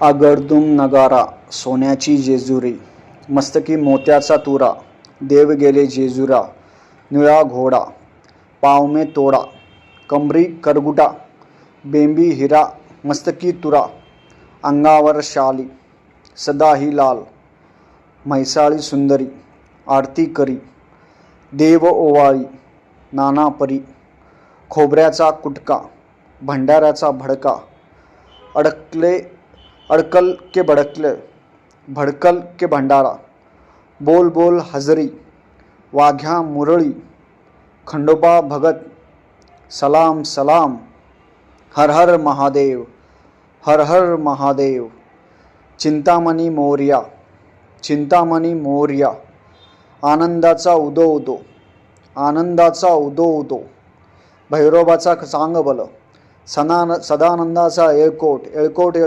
आगडदुम नगारा सोन्याची जेजुरी मस्तकी मोत्याचा तुरा देव गेले जेजुरा निळा घोडा पावमे तोडा कमरी करगुटा बेंबी हिरा मस्तकी तुरा अंगावर शाली सदा ही लाल म्हैसाळी सुंदरी आरती करी देव ओवाळी नाना परी खोबऱ्याचा कुटका भंडाऱ्याचा भडका अडकले अडकल के भडकले भडकल के भंडारा बोल बोल हजरी वाघ्या मुरळी खंडोबा भगत सलाम सलाम हर हर महादेव हर हर महादेव चिंतामणी मोर्या चिंतामणी मोर्या आनंदाचा उदो उदो आनंदाचा उदो उदो भैरोबाचा सांग बल सना सदानंदाचा एळकोट एळकोट येळ